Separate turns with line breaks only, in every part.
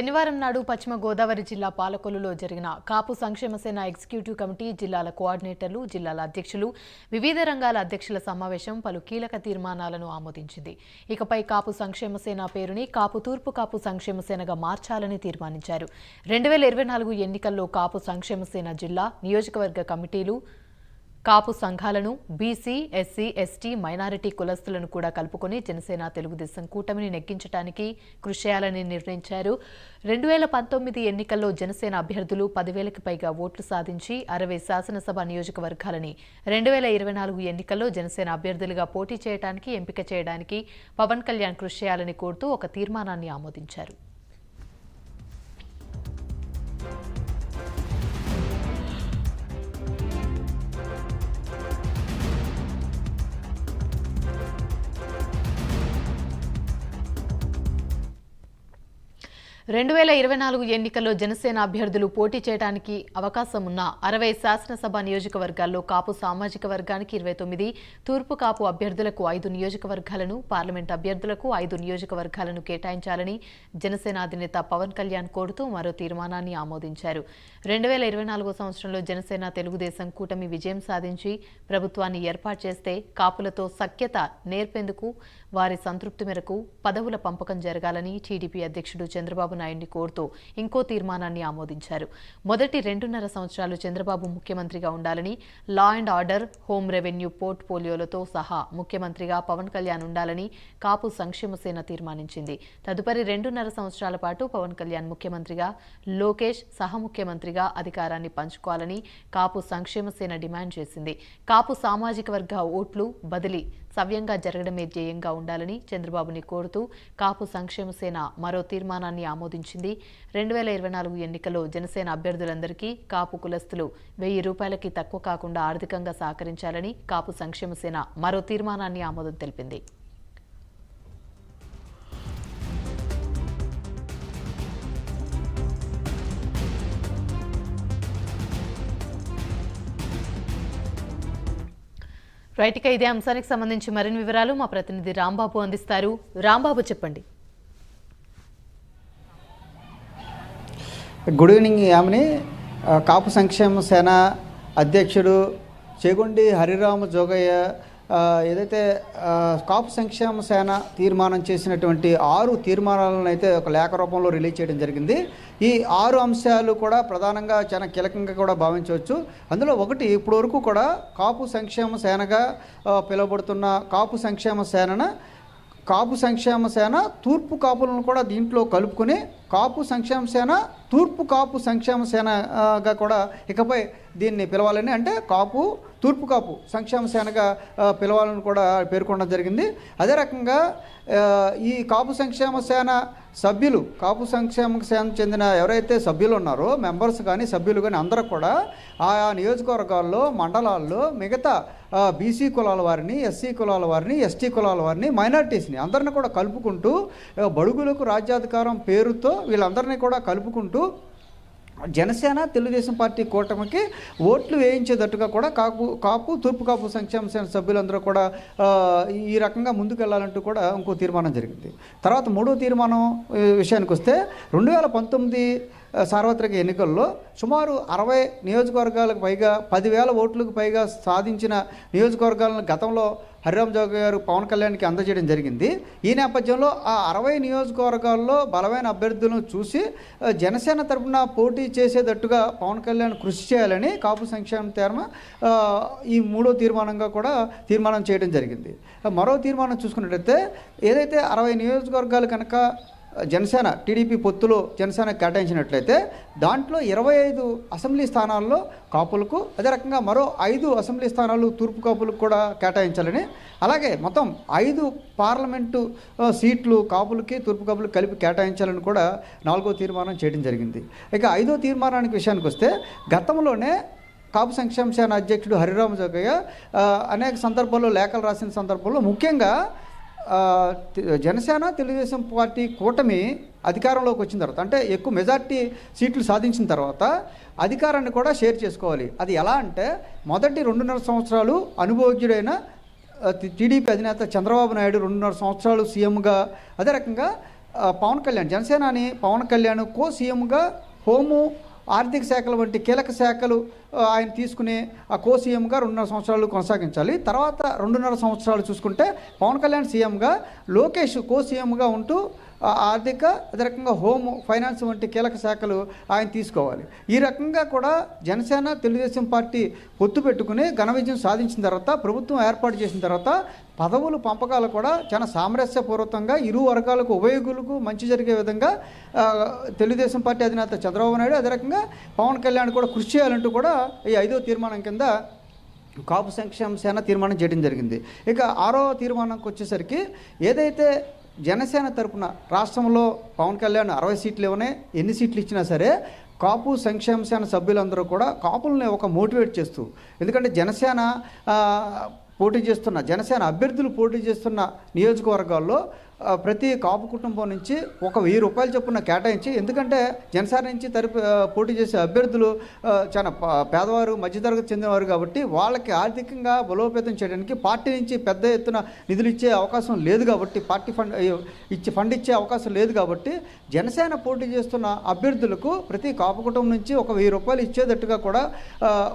శనివారం నాడు పశ్చిమ గోదావరి జిల్లా పాలకొల్లులో జరిగిన కాపు సంక్షేమ సేన ఎగ్జిక్యూటివ్ కమిటీ జిల్లాల కోఆర్డినేటర్లు జిల్లాల అధ్యక్షులు వివిధ రంగాల అధ్యక్షుల సమావేశం పలు కీలక తీర్మానాలను ఆమోదించింది. ఇకపై కాపు సంక్షేమ సేన పేరుని కాపు తూర్పు కాపు సంక్షేమ సేనగా మార్చాలని తీర్మానించారు. రెండు వేల ఇరవై నాలుగు ఎన్నికల్లో కాపు సంక్షేమ సేన జిల్లా నియోజకవర్గ కమిటీలు కాపు సంఘాలను బీసీ ఎస్సీ ఎస్టీ మైనారిటీ కులస్తులను కూడా కలుపుకొని జనసేన తెలుగుదేశం కూటమిని నెగ్గించడానికి కృషి చేయాలని నిర్ణయించారు. రెండు వేల పంతొమ్మిది ఎన్నికల్లో జనసేన అభ్యర్థులు పదివేలకు పైగా ఓట్లు సాధించి అరవై శాసనసభ నియోజకవర్గాలని రెండు వేల ఇరవై నాలుగు ఎన్నికల్లో జనసేన అభ్యర్థులుగా పోటీ చేయడానికి ఎంపిక చేయడానికి పవన్ కళ్యాణ్ కృషి చేయాలని కోరుతూ ఒక తీర్మానాన్ని ఆమోదించారు. రెండు వేల ఇరవై నాలుగు ఎన్నికల్లో జనసేన అభ్యర్థులు పోటీ చేయడానికి అవకాశం ఉన్న అరవై శాసనసభ నియోజకవర్గాల్లో కాపు సామాజిక వర్గానికి ఇరవై తొమ్మిది తూర్పు కాపు అభ్యర్థులకు ఐదు నియోజకవర్గాలను పార్లమెంట్ అభ్యర్థులకు ఐదు నియోజకవర్గాలను కేటాయించాలని జనసేన అధినేత పవన్ కళ్యాణ్ కోరుతూ మరో తీర్మానాన్ని ఆమోదించారు. రెండు వేల ఇరవై నాలుగో సంవత్సరంలో జనసేన తెలుగుదేశం కూటమి విజయం సాధించి ప్రభుత్వాన్ని ఏర్పాటు చేస్తే కాపులతో సఖ్యత నేర్పేందుకు వారి సంతృప్తి మేరకు పదవుల పంపకం జరగాలని టీడీపీ అధ్యక్షుడు చంద్రబాబు నాయుడిని కోరుతూ ఇంకో తీర్మానాన్ని ఆమోదించారు. మొదటి రెండున్నర సంవత్సరాలు చంద్రబాబు ముఖ్యమంత్రిగా ఉండాలని law and order home revenue port పోలియోలతో సహా ముఖ్యమంత్రిగా పవన్ కళ్యాణ్ ఉండాలని కాపు సంక్షేమ సేన తీర్మానించింది. తదుపరి రెండున్నర సంవత్సరాల పాటు పవన్ కళ్యాణ్ ముఖ్యమంత్రిగా లోకేష్ సహ ముఖ్యమంత్రిగా అధికారాన్ని పంచుకోవాలని కాపు సంక్షేమ సేన డిమాండ్ చేసింది. కాపు సామాజిక వర్గ ఓట్లు బదిలీ సవ్యంగా జరగడమే ధ్యేయంగా ఉండాలని చంద్రబాబుని కోరుతూ కాపు సంక్షేమ సేన మరో తీర్మానాన్ని ఆమోదించింది. రెండు వేల ఇరవై నాలుగు ఎన్నికల్లో జనసేన అభ్యర్థులందరికీ కాపు కులస్తులు వెయ్యి రూపాయలకి తక్కువ కాకుండా ఆర్థికంగా సహకరించాలని కాపు సంక్షేమ సేన మరో తీర్మానాన్ని ఆమోదం తెలిపింది. రైట్ ఇక ఇదే అంశానికి సంబంధించి మరిన్ని వివరాలు మా ప్రతినిధి రాంబాబు అందిస్తారు. రాంబాబు చెప్పండి.
Good evening Yamini. కాపు సంక్షేమ సేన అధ్యక్షుడు చేగొండి హరిరామ జోగయ్య ఏదైతే కాపు సంక్షేమ సేన తీర్మానం చేసినటువంటి ఆరు తీర్మానాలను అయితే ఒక లేఖ రూపంలో రిలీజ్ చేయడం జరిగింది. ఈ ఆరు అంశాలు కూడా ప్రధానంగా చాలా కీలకంగా కూడా భావించవచ్చు. అందులో ఒకటి ఇప్పటి వరకు కూడా కాపు సంక్షేమ సేనగా పిలువబడుతున్న కాపు సంక్షేమ సేనన కాపు సంక్షేమ సేన తూర్పు కాపులను కూడా దీంట్లో కలుపుకొని కాపు సంక్షేమ సేన తూర్పు కాపు సంక్షేమ సేనగా కూడా ఇకపై దీన్ని పిలవాలని అంటే కాపు తూర్పు కాపు సంక్షేమ సేనగా పిలవాలని కూడా పేర్కొనడం జరిగింది. అదే రకంగా ఈ కాపు సంక్షేమ సేన సభ్యులు కాపు సంక్షేమ సేన చెందిన ఎవరైతే సభ్యులు ఉన్నారో మెంబర్స్ కానీ సభ్యులు కానీ అందరూ కూడా ఆయా నియోజకవర్గాల్లో మండలాల్లో మిగతా బీసీ కులాల వారిని ఎస్సీ కులాల వారిని ఎస్టీ కులాల వారిని మైనార్టీస్ని అందరిని కూడా కలుపుకుంటూ బడుగులకు రాజ్యాధికారం పేరుతో వీళ్ళందరినీ కూడా కలుపుకుంటూ జనసేన తెలుగుదేశం పార్టీ కూటమికి ఓట్లు వేయించేటట్టుగా కూడా కాపు కాపు తూర్పు కాపు సంక్షేమ సేన సభ్యులందరూ కూడా ఈ రకంగా ముందుకెళ్ళాలంటూ కూడా ఇంకో తీర్మానం జరిగింది. తర్వాత మూడో తీర్మానం విషయానికి వస్తే రెండు వేల పంతొమ్మిది సార్వత్రిక ఎన్నికల్లో సుమారు అరవై నియోజకవర్గాలకు పైగా పదివేల ఓట్లకు పైగా సాధించిన నియోజకవర్గాలను గతంలో హరిరామ్ జోగ గారు పవన్ కళ్యాణ్కి అందజేయడం జరిగింది. ఈ నేపథ్యంలో ఆ అరవై నియోజకవర్గాల్లో బలమైన అభ్యర్థులను చూసి జనసేన తరపున పోటీ చేసేటట్టుగా పవన్ కళ్యాణ్ కృషి చేయాలని కాపు సంక్షేమ తీర్మ ఈ మూడో తీర్మానంగా కూడా తీర్మానం చేయడం జరిగింది. మరో తీర్మానం చూసుకున్నట్టయితే ఏదైతే అరవై నియోజకవర్గాలు కనుక జనసేన టీడీపీ పొత్తులో జనసేన కేటాయించినట్లయితే దాంట్లో ఇరవై ఐదు అసెంబ్లీ స్థానాల్లో కాపులకు అదే రకంగా మరో ఐదు అసెంబ్లీ స్థానాలు తూర్పు కాపులకు కూడా కేటాయించాలని. అలాగే మొత్తం ఐదు పార్లమెంటు సీట్లు కాపులకి తూర్పు కాపులకు కలిపి కేటాయించాలని కూడా నాలుగో తీర్మానం చేయడం జరిగింది. ఇక ఐదో తీర్మానానికి విషయానికి వస్తే గతంలోనే కాపు సంక్షేమ శాఖ అధ్యక్షుడు హరిరామ జోగయ్య అనేక సందర్భాల్లో లేఖలు రాసిన సందర్భంలో ముఖ్యంగా జనసేన తెలుగుదేశం పార్టీ కూటమి అధికారంలోకి వచ్చిన తర్వాత అంటే ఎక్కువ మెజార్టీ సీట్లు సాధించిన తర్వాత అధికారాన్ని కూడా షేర్ చేసుకోవాలి. అది ఎలా అంటే మొదటి రెండున్నర సంవత్సరాలు అనుభవజ్ఞుడైన టీడీపీ అధినేత చంద్రబాబు నాయుడు రెండున్నర సంవత్సరాలు సీఎంగా అదే రకంగా పవన్ కళ్యాణ్ జనసేనాని పవన్ కళ్యాణ్ కో సీఎంగా హోము ఆర్థిక శాఖల వంటి కీలక శాఖలు ఆయన తీసుకునే ఆ కో సీఎంగా రెండున్నర సంవత్సరాలు కొనసాగించాలి. తర్వాత రెండున్నర సంవత్సరాలు చూసుకుంటే పవన్ కళ్యాణ్ సీఎంగా లోకేష్ కో సీఎంగా ఉంటూ ఆర్థిక అదే రకంగా హోమ్ ఫైనాన్స్ వంటి కీలక శాఖలు ఆయన తీసుకోవాలి. ఈ రకంగా కూడా జనసేన తెలుగుదేశం పార్టీ పొత్తు పెట్టుకుని ఘన విజయం సాధించిన తర్వాత ప్రభుత్వం ఏర్పాటు చేసిన తర్వాత పదవులు పంపకాలు కూడా చాలా సామరస్యపూర్వకంగా ఇరు వర్గాలకు ఉభయోగులకు మంచి జరిగే విధంగా తెలుగుదేశం పార్టీ అధినేత చంద్రబాబు నాయుడు అదే రకంగా పవన్ కళ్యాణ్ కూడా కృషి చేయాలంటూ కూడా ఈ ఐదో తీర్మానం కింద కాపు సంక్షేమ సేన తీర్మానం చేయడం జరిగింది. ఇక ఆరో తీర్మానంకి వచ్చేసరికి ఏదైతే జనసేన తరపున రాష్ట్రంలో పవన్ కళ్యాణ్ అరవై సీట్లు ఇవ్వనే ఎన్ని సీట్లు ఇచ్చినా సరే కాపు సంక్షేమ సేన సభ్యులందరూ కూడా కాపుల్ని ఒక మోటివేట్ చేస్తూ ఎందుకంటే జనసేన పోటీ చేస్తున్న జనసేన అభ్యర్థులు పోటీ చేస్తున్న నియోజకవర్గాల్లో ప్రతి కాపు కుటుంబం నుంచి ఒక వెయ్యి రూపాయలు చొప్పున కేటాయించి ఎందుకంటే జనసేన నుంచి తరపు పోటీ చేసే అభ్యర్థులు చాలా పేదవారు మధ్యతరగతి చెందినవారు కాబట్టి వాళ్ళకి ఆర్థికంగా బలోపేతం చేయడానికి పార్టీ నుంచి పెద్ద ఎత్తున నిధులు ఇచ్చే అవకాశం లేదు కాబట్టి పార్టీ ఫండ్ ఇచ్చి ఫండ్ ఇచ్చే అవకాశం లేదు కాబట్టి జనసేన పోటీ చేస్తున్న అభ్యర్థులకు ప్రతి కాపు కుటుంబం నుంచి ఒక వెయ్యి రూపాయలు ఇచ్చేటట్టుగా కూడా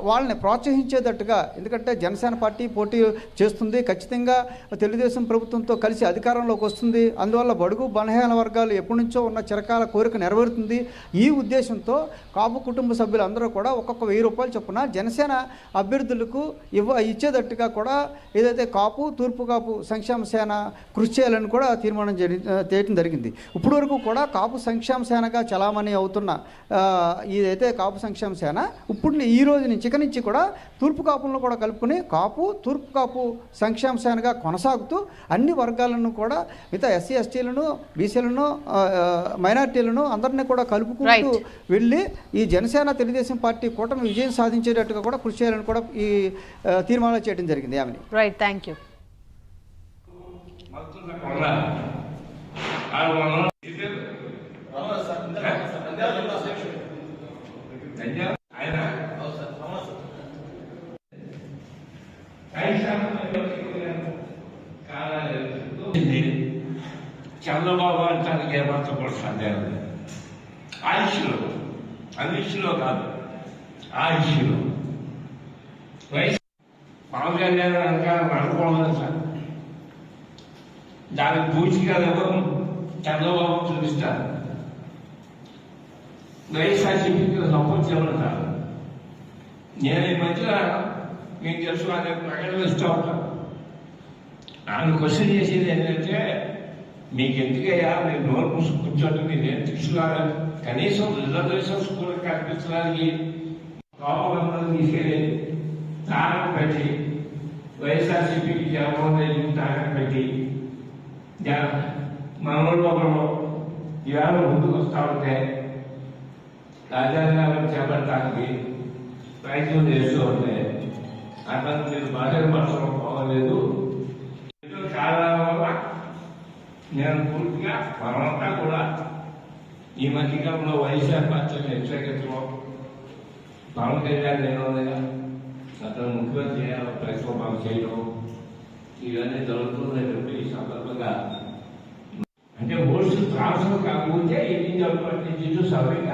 వాళ్ళని ప్రోత్సహించేటట్టుగా ఎందుకంటే జనసేన పార్టీ పోటీ చేస్తుంది. ఖచ్చితంగా తెలుగుదేశం ప్రభుత్వంతో కలిసి అధికారంలోకి వస్తుంది. అందువల్ల బడుగు బలహీన వర్గాలు ఎప్పటి నుంచో ఉన్న చిరకాల కోరిక నెరవేరుతుంది. ఈ ఉద్దేశంతో కాపు కుటుంబ సభ్యులందరూ కూడా ఒక్కొక్క వెయ్యి రూపాయలు చొప్పున జనసేన అభ్యర్థులకు ఇవ్వ ఇచ్చేటట్టుగా కూడా ఏదైతే కాపు తూర్పు కాపు సంక్షేమ సేన కృషి చేయాలని కూడా తీర్మానం జరి చేయడం జరిగింది. ఇప్పటి వరకు కూడా కాపు సంక్షేమ సేనగా చలామణి అవుతున్న ఇదైతే కాపు సంక్షేమ సేన ఇప్పుడు ఈ రోజు నుంచి ఇక నుంచి కూడా తూర్పు కాపులను కూడా కలుపుకుని కాపు తూర్పు కాపు సంక్షేమ సేనగా కొనసాగుతూ అన్ని వర్గాలను కూడా మిగతా ఎస్సీ ఎస్టీలను బీసీలను మైనార్టీలను అందరినీ కూడా కలుపుకుంటూ. వెళ్ళి ఈ జనసేన తెలుగుదేశం పార్టీ కూటమి విజయం సాధించేటట్టుగా కూడా కృషి చేయాలని కూడా ఈ తీర్మానాలు చేయడం జరిగింది. ఆమెని
రైట్ థ్యాంక్ యూ
ఆయన చంద్రబాబు అంటానికి ఏమంత కూడా సందేహం లేదు. ఆయుష్లో అనిష్లో కాదు ఆయుష్లో. వయసు పవన్ కళ్యాణ్ అనగానే అనుకోవాలి సార్. దానికి పూర్తిగా ఎవరు చంద్రబాబు చూపిస్తారు? వైఎస్ఆర్సీపీకి సపోర్ట్ చేయమంటారు నేను ఈ మధ్య మీకు తెలుసు అనే ప్రకటన ఇస్తూ ఉంటాను. ఆయన క్వశ్చన్ చేసేది ఏంటంటే మీకు ఎందుకయ్యా మీరు నోరు మూసి కూర్చోండి మీరు ఏం తీసుకురాలి కనీసం రిజర్వేషన్ స్కూల్ కల్పించడానికి కావాలన్నది తీసుకెళ్ళి తారక పెట్టి వైఎస్ఆర్సీపీకి జగన్మోహన్ రెడ్డికి తారక పెట్టి మనలో ఒకరు ఇవాళ ముందుకు వస్తా ఉంటే రాజ్యాంగాలను చేపట్టడానికి ప్రయత్నం చేస్తూ ఉంటే అతను మీరు బాధ్యత పరచడం పోవలేదు నేను పూర్తిగా మనమంతా కూడా ఈ మధ్యకాలంలో వైశాఖ పచ్చని వ్యతిరేకించడం పవన్ కళ్యాణ్ నేను అతను ముఖ్యమంత్రి చేయాలని పరిశ్రమలు చేయడం ఇవన్నీ జరుగుతున్నటువంటి ఈ సందర్భంగా. అంటే ఓట్స్ ట్రాన్స్ఫర్ కాకపోతే ఎన్ని జరుగుతుంది సభ్యంగా